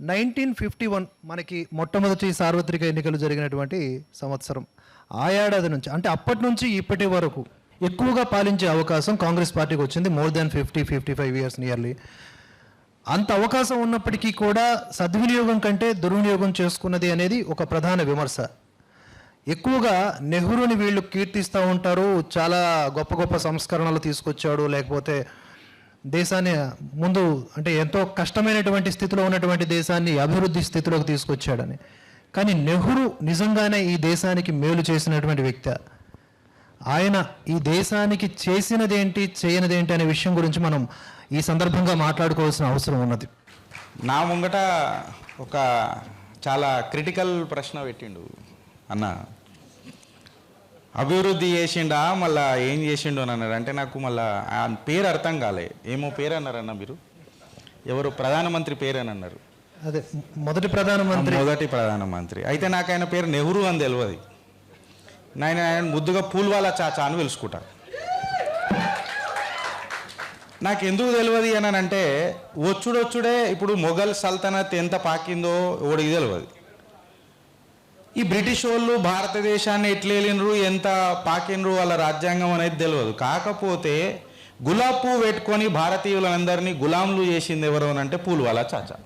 Nineteen fifty one మనకి మొట్టమొదటి సార్వత్రిక ఎన్నికలు జరిగినటువంటి సంవత్సరం. ఆ ఏడాది నుంచి అంటే అప్పటి నుంచి ఇప్పటి వరకు ఎక్కువగా పాలించే అవకాశం కాంగ్రెస్ పార్టీకి వచ్చింది more than fifty fifty five years nearly. అంత అవకాశం ఉన్నప్పటికీ కూడా సద్వినియోగం కంటే దుర్వినియోగం చేసుకున్నది అనేది ఒక ప్రధాన విమర్శ. ఎక్కువగా నెహ్రూని వీళ్ళు కీర్తిస్తూ ఉంటారు చాలా గొప్ప గొప్ప సంస్కరణలు తీసుకొచ్చాడు లేకపోతే దేశాన్ని ముందు అంటే ఎంతో కష్టమైనటువంటి స్థితిలో ఉన్నటువంటి దేశాన్ని అభివృద్ధి స్థితిలోకి తీసుకొచ్చాడని. కానీ నెహ్రూ నిజంగానే ఈ దేశానికి మేలు చేసినటువంటి వ్యక్తి. ఆయన ఈ దేశానికి చేసినదేంటి చేయనిదేంటి అనే విషయం గురించి మనం ఈ సందర్భంగా మాట్లాడుకోవాల్సిన అవసరం ఉన్నది. నా ముంగట ఒక చాలా క్రిటికల్ ప్రశ్న పెట్టిండు అన్న. అభివృద్ధి చేసిండా మళ్ళా ఏం చేసిండు అని అన్నాడు అంటే నాకు మళ్ళా ఆ పేరు అర్థం కాలే. ఏమో పేరు అన్నారన్న మీరు? ఎవరు? ప్రధానమంత్రి పేరు అని అన్నారు. అదే మొదటి ప్రధానమంత్రి. మొదటి ప్రధానమంత్రి. అయితే నాకు ఆయన పేరు నెహ్రూ అని తెలియదు నేను ఆయన ముద్దుగా పూల్వాలా చాచా అని పిలుచుకుంటా. నాకు ఎందుకు తెలియదు అని అంటే వచ్చుడొచ్చుడే ఇప్పుడు మొఘల్ సల్తనత్ ఎంత పాకిందో ఓడికి తెలియదు ఈ బ్రిటిష్ వాళ్ళు భారతదేశాన్ని ఎట్లేలినరు ఎంత పాకినరు వాళ్ళ రాజ్యాంగం అనేది తెలియదు కాకపోతే గులాబ్ పువ్వు పెట్టుకొని భారతీయులందరినీ గులాంలు చేసింది ఎవరు అని అంటే పూల్వాలా చాచా.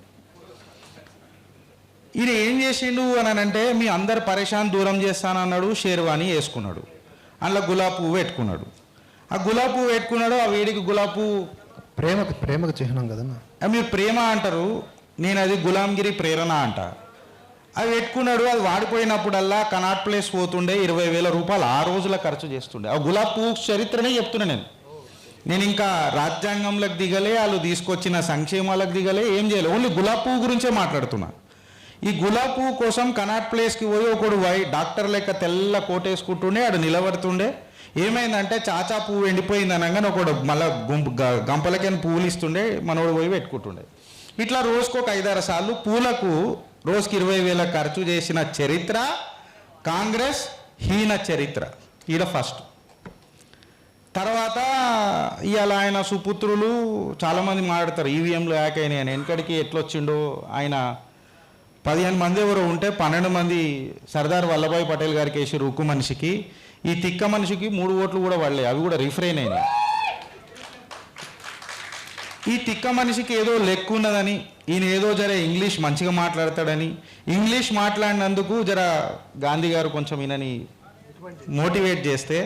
ఈయన ఏం చేసిండు అని అంటే మీ అందరు పరేషాన్ దూరం చేస్తానన్నాడు షేర్వాణి వేసుకున్నాడు. అందులో గులాబ్ పువ్వు పెట్టుకున్నాడు. ఆ గులాబ్ పువ్వు పెట్టుకున్నాడు ఆ వేడికి గులాబ్ పువ్వు ప్రేమకు ప్రేమకు చిహ్నం కదన్నా? మీరు ప్రేమ అంటారు నేను అది గులాంగిరి ప్రేరణ అంట. అది పెట్టుకున్నాడు అది వాడిపోయినప్పుడల్లా కనాట్ ప్లేస్ పోతుండే ఇరవై వేల రూపాయలు ఆ రోజుల ఖర్చు చేస్తుండే. ఆ గులాబ్ పువ్వు చరిత్రనే చెప్తున్నా నేను. నేను ఇంకా రాజ్యాంగంలోకి దిగలే వాళ్ళు తీసుకొచ్చిన సంక్షేమాలకు దిగలే ఏం చేయలే. ఓన్లీ గులాబ్ పువ్వు గురించే మాట్లాడుతున్నా. ఈ గులాబ్ పువ్వు కోసం కనాట్ ప్లేస్కి పోయి ఒకడు వై డాక్టర్ లెక్క తెల్ల కోటేసుకుంటుండే ఆడు నిలబడుతుండే. ఏమైందంటే చాచా పువ్వు ఎండిపోయింది అనగానే ఒకడు మళ్ళీ గుంపు గ- గంపలకైన పువ్వులు ఇస్తుండే మనోడు పోయి పెట్టుకుంటుండే. ఇట్లా రోజుకు ఒక ఐదారు సార్లు పూలకు రోజుకి ఇరవై వేల ఖర్చు చేసిన చరిత్ర కాంగ్రెస్ హీన చరిత్ర. ఈడ ఫస్ట్ తర్వాత ఇవాళ ఆయన సుపుత్రులు చాలామంది మాట్లాడతారు ఈవీఎంలు హ్యాక్ అయినాయి అని. వెనకడికి ఎట్లొచ్చిండో ఆయన పదిహేను మంది ఎవరు ఉంటే పన్నెండు మంది సర్దార్ వల్లభాయ్ పటేల్ గారికి వేసి ఉక్కు మనిషికి. ఈ తిక్క మనిషికి మూడు ఓట్లు కూడా పడలేదు అవి కూడా రిఫ్రైన్ అయినాయి. ఈ తిక్క మనిషికి ఏదో లెక్కు ఉన్నదని ఈయన ఏదో జర ఇంగ్లీష్ మంచిగా మాట్లాడతాడని ఇంగ్లీష్ మాట్లాడినందుకు జర గాంధీ గారు కొంచెం ఈయనని మోటివేట్ చేస్తే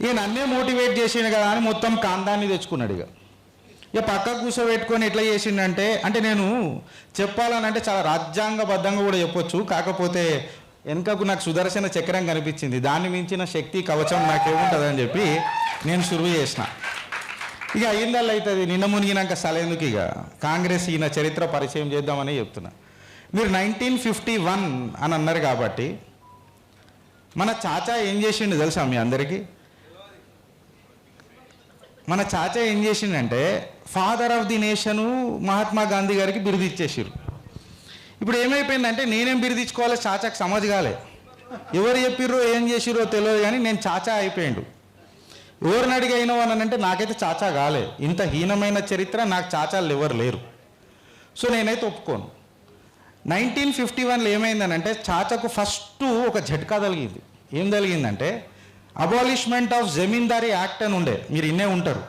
ఈయన అన్నే మోటివేట్ చేసిండు కదా అని మొత్తం కాందాన్ని తెచ్చుకున్నాడు ఇక. ఇక పక్క కూర్చోబెట్టుకొని ఎట్లా చేసిండంటే అంటే నేను చెప్పాలని అంటే చాలా రాజ్యాంగబద్ధంగా కూడా చెప్పొచ్చు కాకపోతే వెనుకకు నాకు సుదర్శన చక్రం కనిపించింది దాన్ని మించిన శక్తి కవచం నాకేముంటుందని చెప్పి నేను సురువు చేసిన. ఇక అయిందల్లా అవుతుంది నిన్న మునిగినాక సలేందుకు ఇక? కాంగ్రెస్ ఈయన చరిత్ర పరిచయం చేద్దామని చెప్తున్నా. మీరు నైన్టీన్ ఫిఫ్టీ వన్ అని అన్నారు కాబట్టి మన చాచా ఏం చేసిండు తెలుసా మీ అందరికీ? మన చాచా ఏం చేసిండంటే father of the nation Mahatma Gandhi గారికి బిరుదు ఇచ్చేసారు ఇప్పుడు ఏమైపోయిందంటే నేనేం బిరుదు ఇచ్చుకోవాలో చాచాకి సమజ్ కాలే. ఎవరు చెప్పిర్రో ఏం చేసిర్రో తెలియదు కానీ నేను చాచా అయిపోయాడు. ఎవరిని అడిగైనవు అని అంటే నాకైతే చాచా కాలే. ఇంత హీనమైన చరిత్ర నాకు చాచాలు ఎవరు లేరు. సో నేనైతే ఒప్పుకోను. నైన్టీన్ ఫిఫ్టీ వన్లో ఏమైందనంటే చాచకు ఫస్ట్ ఒక జట్కా కలిగింది ఏం కలిగిందంటే అబాలిష్మెంట్ ఆఫ్ జమీందారీ యాక్ట్ అని ఉండే. మీరు ఇన్నే ఉంటారు.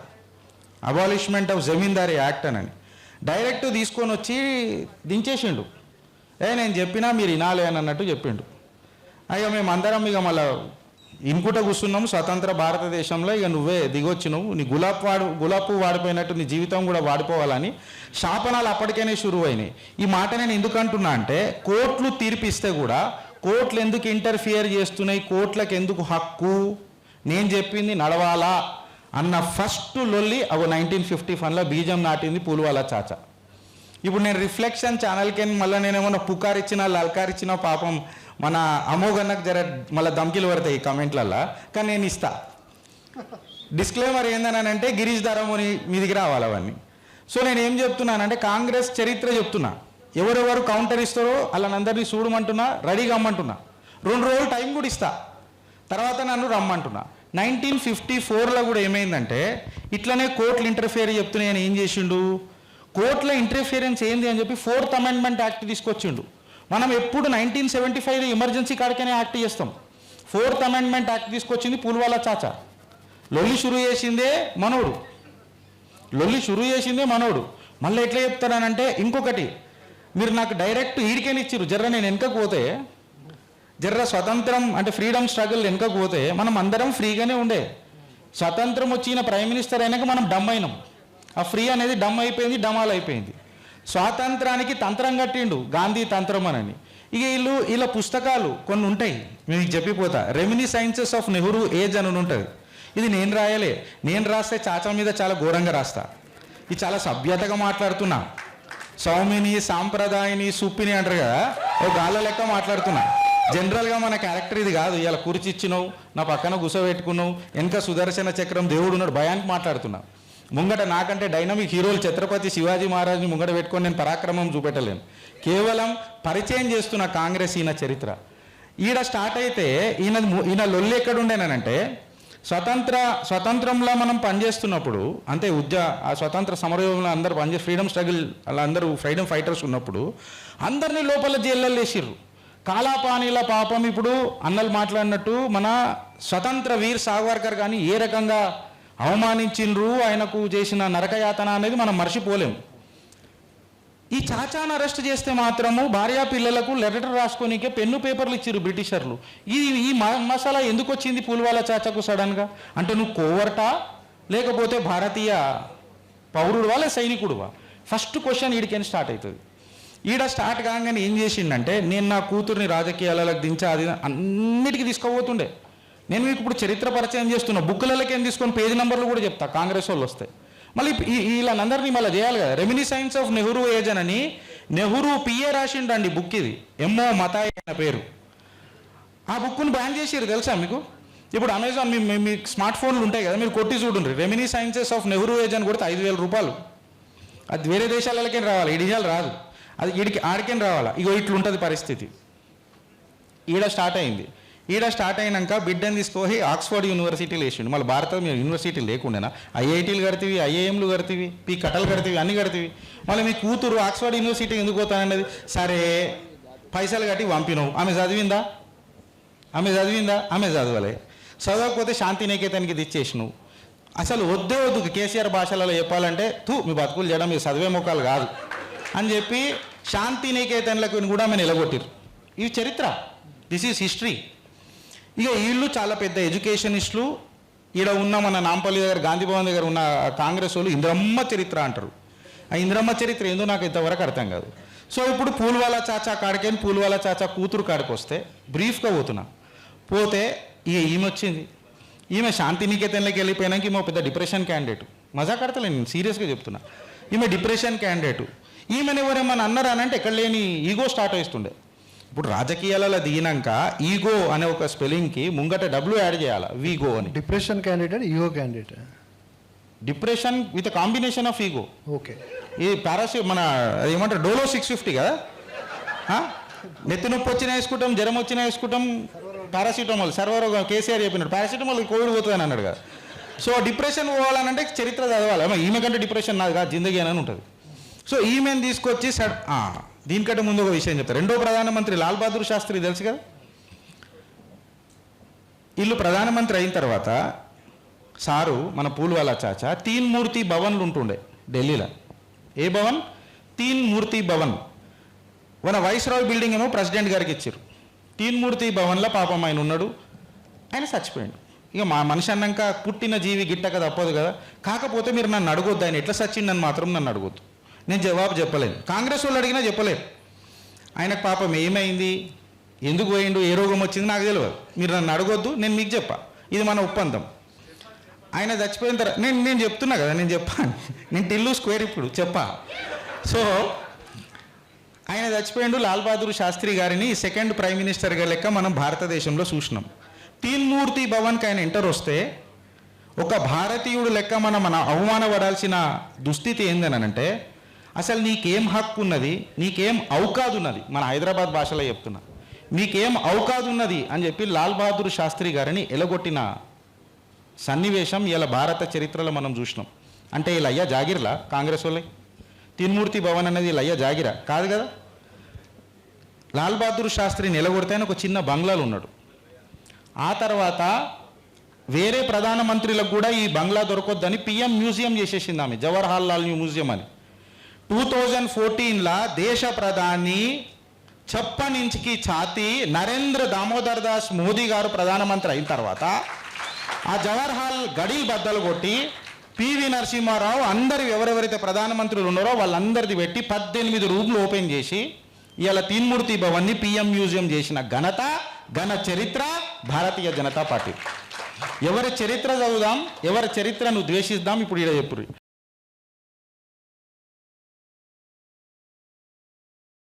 అబాలిష్మెంట్ ఆఫ్ జమీందారీ యాక్ట్ అని. డైరెక్ట్ తీసుకొని వచ్చి దించేసిండు. ఏ నేను చెప్పినా మీరు వినాలి అని అన్నట్టు చెప్పిండు. మేము అందరం ఇక మళ్ళీ ఇంకుట కూర్చున్నాము స్వతంత్ర భారతదేశంలో ఇక నువ్వే దిగొచ్చినావు. నీ గులాబ్ వాడు గులాబ్ వాడిపోయినట్టు నీ జీవితం కూడా వాడిపోవాలని శాపనాలు అప్పటికైనా షురువు అయినాయి ఈ మాట నేను ఎందుకు అంటున్నా అంటే కోర్టులు తీర్పిస్తే కూడా కోర్టులు ఎందుకు ఇంటర్ఫియర్ చేస్తున్నాయి కోర్టులకు ఎందుకు హక్కు? నేను చెప్పింది నడవాలా అన్న ఫస్ట్ లొల్లి అవి నైన్టీన్ ఫిఫ్టీ వన్లో బీజం నాటింది పూలువాలా చాచా. ఇప్పుడు నేను రిఫ్లెక్షన్ ఛానల్కి మళ్ళీ నేను పుకారిచ్చినా లల్కారిచ్చినా పాపం మన అమోఘనకు జర మళ్ళీ దమ్కిలు పడతాయి ఈ కమెంట్లల్లో కానీ నేను ఇస్తా. డిస్క్లైమర్ ఏందని అంటే గిరీష్ ధరముని మీదికి రావాలి అవన్నీ. సో నేను ఏం చెప్తున్నానంటే కాంగ్రెస్ చరిత్ర చెప్తున్నా. ఎవరెవరు కౌంటర్ ఇస్తారో వాళ్ళనందరినీ చూడమంటున్నా రెడీగా అమ్మంటున్నా రెండు రోజులు టైం కూడా ఇస్తా. తర్వాత నన్ను రమ్మంటున్నా. నైన్టీన్ ఫిఫ్టీ ఫోర్లో కూడా ఏమైందంటే ఇట్లనే కోర్టులు ఇంటర్ఫియర్ చెప్తున్నాయని ఏం చేసిండు? కోర్టులో ఇంటర్ఫియరెన్స్ ఏంది అని చెప్పి ఫోర్త్ అమెండ్మెంట్ యాక్ట్ తీసుకొచ్చిండు. మనం ఎప్పుడు నైన్టీన్ సెవెంటీ ఫైవ్ ఎమర్జెన్సీ కాడికనే యాక్ట్ చేస్తాం. ఫోర్త్ అమెండ్మెంట్ యాక్ట్ తీసుకొచ్చింది పుల్వాలా చాచా. లొల్లి షురు చేసిందే మనోడు. లొల్లి షురు చేసిందే మనోడు. మళ్ళీ ఎట్లా చెప్తారనంటే ఇంకొకటి మీరు నాకు డైరెక్ట్ ఈడికేని ఇచ్చిర్రు జర్ర నేను వెనకకు పోతే జర్ర స్వతంత్రం అంటే ఫ్రీడమ్ స్ట్రగుల్ వెనకకు పోతే మనం అందరం ఫ్రీగానే ఉండే. స్వతంత్రం వచ్చిన ప్రైమ్ మినిస్టర్ అయినాక మనం డమ్ అయినాం. ఆ ఫ్రీ అనేది డమ్ అయిపోయింది డమాల్ అయిపోయింది. స్వాతంత్రానికి తంత్రం కట్టిండు గాంధీ తంత్రం అని ఇక వీళ్ళు వీళ్ళ పుస్తకాలు కొన్ని ఉంటాయి మీకు చెప్పిపోతా. Reminiscences of Nehru age అని ఉంటుంది. ఇది నేను రాయలే. నేను రాస్తే చాచా మీద చాలా ఘోరంగా రాస్తా. ఇది చాలా సభ్యతగా మాట్లాడుతున్నా. సౌమిని సాంప్రదాయని సుప్పిని అంటారు కదా ఓ గాల లెక్క మాట్లాడుతున్నా. జనరల్గా మన క్యారెక్టర్ ఇది కాదు. ఇలా కురిచిచ్చినావు నా పక్కన గుసబెట్టుకున్నావు వెనక సుదర్శన చక్రం దేవుడు ఉన్నాడు భయానికి మాట్లాడుతున్నావు ముంగట నాకంటే డైనమిక్ హీరోలు ఛత్రపతి శివాజీ మహారాజ్ని ముంగట పెట్టుకొని నేను పరాక్రమం చూపెట్టలేను. కేవలం పరిచయం చేస్తున్న కాంగ్రెస్ ఈయన చరిత్ర. ఈడ స్టార్ట్ అయితే ఈయన ఈయన లొల్లి ఎక్కడుండేనంటే స్వతంత్ర స్వతంత్రంలో మనం పనిచేస్తున్నప్పుడు అంటే ఉద్య ఆ స్వతంత్ర సమరయోగంలో అందరూ పనిచే ఫ్రీడమ్ స్ట్రగుల్ అలా అందరూ ఫ్రీడమ్ ఫైటర్స్ ఉన్నప్పుడు అందరినీ లోపల జైల్లో వేసిర్రు. కాలాపానీల పాపం ఇప్పుడు అన్నలు మాట్లాడినట్టు మన స్వతంత్ర వీర్ సావర్కర్ కానీ ఏ రకంగా అవమానించిండ్రు ఆయనకు చేసిన నరకయాతన అనేది మనం మర్చిపోలేము. ఈ చాచాను అరెస్ట్ చేస్తే మాత్రము భార్యా పిల్లలకు లెటర్ రాసుకోనికే పెన్ను పేపర్లు ఇచ్చారు బ్రిటిషర్లు. ఈ ఈ మ- మసాలా ఎందుకు వచ్చింది పూల్వాల చాచాకు సడన్గా? అంటే నువ్వు కోవర్టా? లేకపోతే భారతీయ పౌరుడువా లేదా సైనికుడువా? ఫస్ట్ క్వశ్చన్ ఈడికని స్టార్ట్ అవుతుంది ఈడ స్టార్ట్ కాగానే ఏం చేసిండంటే నేను నా కూతుర్ని రాజకీయాలకు దించి అది అన్నిటికీ తీసుకోబోతుండే నేను మీకు ఇప్పుడు చరిత్ర పరిచయం చేస్తున్నా బుక్కులకి ఏం తీసుకొని పేజీ నెంబర్లు కూడా చెప్తా కాంగ్రెస్ వాళ్ళు వస్తాయి మళ్ళీ ఈ- వీళ్ళందరినీ మళ్ళీ చేయాలి కదా. Reminiscence of Nehru age అని నెహ్రూ పిఏ రాసిండండి బుక్ ఇది. ఎంఓ మతాయి అనే పేరు. ఆ బుక్ను బ్యాన్ చేసిరు తెలుసా మీకు? ఇప్పుడు అమెజాన్ మీ మీ- స్మార్ట్ ఫోన్లు ఉంటాయి కదా మీరు కొట్టి చూడండి reminiscences of Nehru age అని కొడితే ఐదు వేల రూపాయలు. అది వేరే దేశాలకేం రావాలి ఇడియాలు రాదు. అది ఈడికి ఆడికేం రావాలా? ఇగో ఇట్లుంటుంది పరిస్థితి. ఈడ స్టార్ట్ అయింది. ఈడ స్టార్ట్ అయినాక బిడ్డని తీసుకొని ఆక్స్ఫర్డ్ యూనివర్సిటీలు వేసిండు. మళ్ళీ భారత యూనివర్సిటీ లేకుండానా? ఐఐటీలు కడతీవి ఐఐఎంలు కడతీవి పీ కట్టలు కడతీవి అన్ని కడతీవి. మళ్ళీ మీ కూతురు ఆక్స్ఫర్డ్ యూనివర్సిటీ ఎందుకు పోతానన్నది సరే పైసలు కట్టి పంపినావు. ఆమె చదివిందా? ఆమె చదివిందా? ఆమె చదవలే. చదవకపోతే శాంతి నికేతన్కి తెచ్చేసినావు. అసలు వద్దే వద్దు కేసీఆర్ భాషలలో చెప్పాలంటే తూ మీ బతుకులు చేయడం మీ చదివే ముఖాలు కాదు. అని చెప్పి శాంతి నికేతన్లకు కూడా ఆమె నిలగొట్టిరు ఇది చరిత్ర. దిస్ ఈజ్ హిస్టరీ ఇక వీళ్ళు చాలా పెద్ద ఎడ్యుకేషనిస్టులు ఈడ ఉన్న మన నాంపల్లి దగ్గర గాంధీ భవన్ దగ్గర ఉన్న కాంగ్రెస్ వాళ్ళు ఇంద్రమ్మ చరిత్ర అంటారు. ఆ ఇంద్రమ్మ చరిత్ర ఏందో నాకు ఇంతవరకు అర్థం కాదు. సో ఇప్పుడు పూల్వాలా చాచా కాడికని పూల్వాలా చాచా కూతురు కాడికి వస్తే బ్రీఫ్గా పోతున్నా. పోతే ఇక ఈమె వచ్చింది. ఈమె శాంతి నికేతన్లోకి వెళ్ళిపోయినాక ఈమె పెద్ద డిప్రెషన్ క్యాండిడేట్. మజా కడతలేను నేను సీరియస్గా చెప్తున్నా. ఈమె డిప్రెషన్ క్యాండిడేట్. ఈమెను ఎవరేమన్నా అన్నారా అని అంటే ఎక్కడ లేని ఈగో స్టార్ట్ అవుతుండే ఇప్పుడు రాజకీయాలలో దిగినాక ఈగో అనే ఒక స్పెల్లింగ్కి ముంగట డబ్ల్యూ యాడ్ చేయాలి? వీగో అని. Depression candidate ego candidate. Depression with combination of ego. Okay. ఇది పారాసి మన ఏమంటారు? డోలో సిక్స్ ఫిఫ్టీ కదా? నెత్తి నొప్పి వచ్చినా వేసుకుంటాం జ్వరం వచ్చినా వేసుకుంటాం పారాసిటమాల్. సర్వర్ కేసీఆర్ చెప్పినాడు పారాసిటమాల్ కోవిడ్ పోతుందని అన్నాడు కదా. సో డిప్రెషన్ పోవాలనంటే చరిత్ర చదవాలి. ఈమె కంటే డిప్రెషన్ నాది కాదు జిందగీ అని ఉంటుంది. సో ఈమెను తీసుకొచ్చి సడ్ దీనికంటే ముందు ఒక విషయం చెప్తారు రెండో ప్రధానమంత్రి లాల్ బహదూర్ శాస్త్రి తెలుసు కదా? వీళ్ళు ప్రధానమంత్రి అయిన తర్వాత సారు మన పూల్వాలా చాచా తీన్ మూర్తి భవన్లు ఉంటుండే ఢిల్లీలో. ఏ భవన్? తీన్ మూర్తి భవన్. మన వైస్రాయ్ బిల్డింగ్ ఏమో ప్రెసిడెంట్ గారికి ఇచ్చారు. తీన్ మూర్తి భవన్లో పాపం ఆయన ఉన్నాడు. ఆయన చచ్చిపోయాడు. ఇక మా మనిషి అన్నాక పుట్టిన జీవి గిట్టక తప్పదు కదా. కాకపోతే మీరు నన్ను అడగొద్దు ఆయన ఎట్లా చచ్చిండని మాత్రం నన్ను అడగొద్దు. నేను జవాబు చెప్పలేను. కాంగ్రెస్ వాళ్ళు అడిగినా చెప్పలేరు. ఆయనకు పాపం ఏమైంది? ఎందుకు పోయిండు? ఏ రోగం వచ్చింది? నాకు తెలియదు మీరు నన్ను అడగొద్దు నేను మీకు చెప్పా. ఇది మన ఒప్పందం. ఆయన చచ్చిపోయిన తర్వాత నేను నేను చెప్తున్నా కదా నేను చెప్పాను నేను టిల్లు స్క్వేర్ ఇప్పుడు చెప్పా. సో ఆయన చచ్చిపోయిండు లాల్ బహదూర్ శాస్త్రి గారిని సెకండ్ ప్రైమ్ మినిస్టర్గా లెక్క మనం భారతదేశంలో చూసినాం. తీన్మూర్తి భవన్కి ఆయన ఎంటర్ వస్తే ఒక భారతీయుడు లెక్క మనం మన అవమానపడాల్సిన దుస్థితి ఏందనంటే అసలు నీకేం హక్కు ఉన్నది? నీకేం అవకాదు ఉన్నది మన హైదరాబాద్ భాషలో చెప్తున్నా. నీకేం అవకాదు ఉన్నది అని చెప్పి లాల్ బహదూర్ శాస్త్రి గారిని ఎలగొట్టిన సన్నివేశం ఇలా భారత చరిత్రలో మనం చూసినాం. అంటే ఇలా అయ్యా జాగిర్లా కాంగ్రెస్ వాళ్ళే? తిన్మూర్తి భవన్ అనేది లయ్య జాగిరా? కాదు కదా? లాల్ బహదూర్ శాస్త్రి నిలగొడితే ఒక చిన్న బంగ్లాలో ఉన్నాడు. ఆ తర్వాత వేరే ప్రధానమంత్రులకు కూడా ఈ బంగ్లా దొరకొద్దని పిఎం మ్యూజియం చేసేసింది ఆమె జవహర్లాల్ లాల్ మ్యూజియం అని. టూ థౌజండ్ ఫోర్టీన్లో దేశ ప్రధాని చెప్పనించికి ఛాతి నరేంద్ర దామోదర్ దాస్ మోదీ గారు ప్రధానమంత్రి అయిన తర్వాత ఆ జవహర్లాల్ గడి బద్దలు కొట్టి పివి నరసింహారావు అందరు ఎవరెవరైతే ప్రధానమంత్రులు ఉన్నారో వాళ్ళందరిది పెట్టి పద్దెనిమిది రూమ్లు ఓపెన్ చేసి ఇలా తీన్మూర్తి భవన్ని పిఎం మ్యూజియం చేసిన ఘనత ఘన చరిత్ర భారతీయ జనతా పార్టీ. ఎవరి చరిత్ర చదువుదాం ఎవరి చరిత్రను ద్వేషిద్దాం ఇప్పుడు ఇలా చెప్పుర్రి.